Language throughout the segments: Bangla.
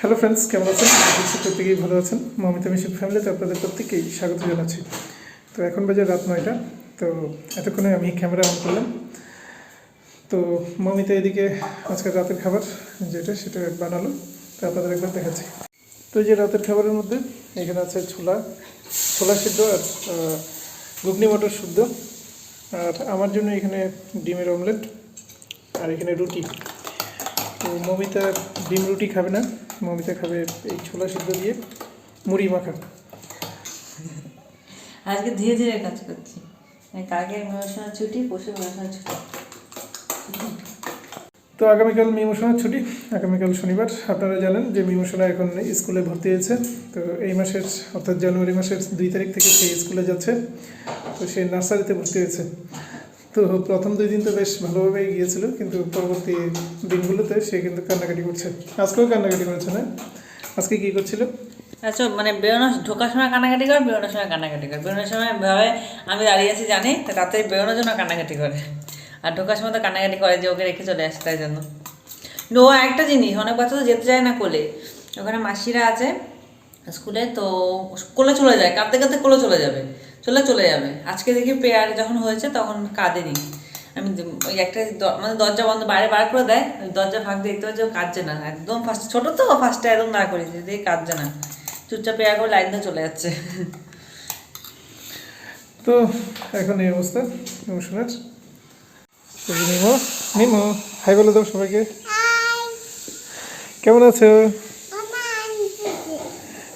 হ্যালো ফ্রেন্ডস, কেমন আছেন? প্রত্যেকেই ভালো আছেন। মমিতা মিশুক ফ্যামিলিতে আপনাদের প্রত্যেকেই স্বাগত জানাচ্ছি। তো এখন বাজে রাত নয়টা, তো এতক্ষণে আমি ক্যামেরা অন করলাম। তো মমিতা এদিকে আজকের রাতের খাবার যেটা সেটা বানালো, তো আপনাদের একবার দেখাচ্ছি। তো এই যে রাতের খাবারের মধ্যে এখানে আছে ছোলা ছোলা সিদ্ধ আর ঘুগনি মটর শুদ্ধ আর আমার জন্য এখানে ডিমের অমলেট আর এখানে রুটি। তো মমিতা ডিম রুটি খাবে না। মমিতা খাবে এই ছোলা সিদ্ধ দিয়ে মুড়ি মাখা। আজকে ধীরে ধীরে কাজ করছি। কালকে মহাশয় ছুটি পরশু মহাশয় ছুটি। তো আগামীকাল মিমোশনের ছুটি আগামীকাল শনিবার। আপনারা জানেন যে মিমোশনা এখন স্কুলে ভর্তি হয়েছে। তো এই মাসের অর্থাৎ জানুয়ারি মাসের দুই তারিখ থেকে সে স্কুলে যাচ্ছে। তো সে নার্সারিতে ভর্তি হয়েছে। তো প্রথম দুই দিন তো বেশ ভালোভাবেই গিয়েছিল, কিন্তু পরবর্তী দিনগুলোতে সে কিন্তু কান্নাকাটি করছে। আজকেও কান্নাকাটি করেছে, না? আজকে কী করছিল? আচ্ছা মানে বেরোনোর ঢোকার সময় কান্নাকাটি করে, বেরোনোর সময় কান্নাকাটি করে। বেরোনোর সময় ভাবে, আমি দাঁড়িয়ে আছি, জানি, তা তাড়াতাড়ি বেরোনোর জন্য কান্নাকাটি করে। আর ঢোকার সময় তো কান্নাকাটি করে যে ওকে রেখে চলে আসে, তাই জন্য। ও একটা জিনিস, অনেক বাচ্চা তো যেতে চায় না কোলে। ওখানে মাসিরা আছে স্কুলে, তো কোলে চলে যায়, কাঁদতে কাঁদতে কোলে চলে যাবে। চলে চলে যাবে। আজকে দেখি পেয়ার যখন হয়েছে তখন কাঁদেনি। আমি ওই একটা দ- মানে দরজা বন্ধ বাইরে বার করে দেয় ওই দরজা ফাঁক দেখতে পাচ্ছি ও কাঁদছে না। একদম ফার্স্ট ছোটো তো ফার্স্টে একদম দাঁড় করেছে দিয়ে কাঁদছে না। চুপচাপ পেয়ার করে লাইন দিয়ে চলে যাচ্ছে। তো এখন এই অবস্থা মিমোশনের তো মিমো মিমো হাই বলে দাও সবাইকে। কেমন আছো?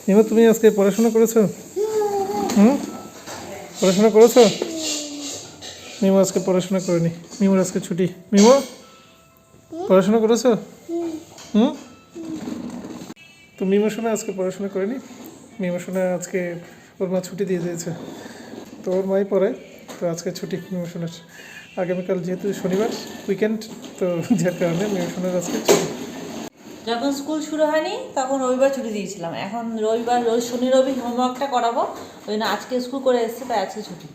মিমো তুমি আজকে পড়াশোনা করেছ? হুম? পড়াশোনা করেছ? মিমো আজকে পড়াশোনা করেনি। মিমোর আজকে ছুটি। মিমো, পড়াশোনা করেছ? হুম? তো মিমো শোনা আজকে পড়াশোনা করেনি। মিমো শোনা আজকে ওর মা ছুটি দিয়ে দিয়েছে। তো ওর মাই পড়ায় তো আজকে ছুটি মিমোশনের আগামীকাল যেহেতু শনিবার উইকেন্ড তো যার কারণে মিমো শোনার আজকে ছুটি। যখন স্কুল শুরু হয়নি, তখন রবিবার ছুটি দিয়েছিলাম। এখন রবিবার, রোজ শনি, রবি হোমওয়ার্কটা করাবো। ওই জন্য আজকে স্কুল করে এসছে, তাই আজকে ছুটি।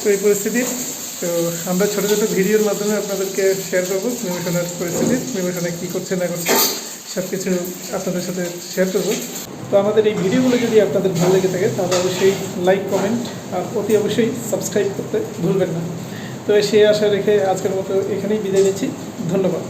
তো এই পরিস্থিতি, তো আমরা ছোটো ছোটো ভিডিওর মাধ্যমে আপনাদেরকে শেয়ার করব মিমোশনের পরিস্থিতি মিমোশনে কী করছে, না করছে সব কিছু আপনাদের সাথে শেয়ার করব। তো আমাদের এই ভিডিওগুলো যদি আপনাদের ভালো লেগে থাকে, তাহলে অবশ্যই লাইক কমেন্ট আর অতি অবশ্যই সাবস্ক্রাইব করতে ভুলবেন না। তো সেই আশা রেখে আজকের মতো এখানেই বিদায় নিচ্ছি। ধন্যবাদ।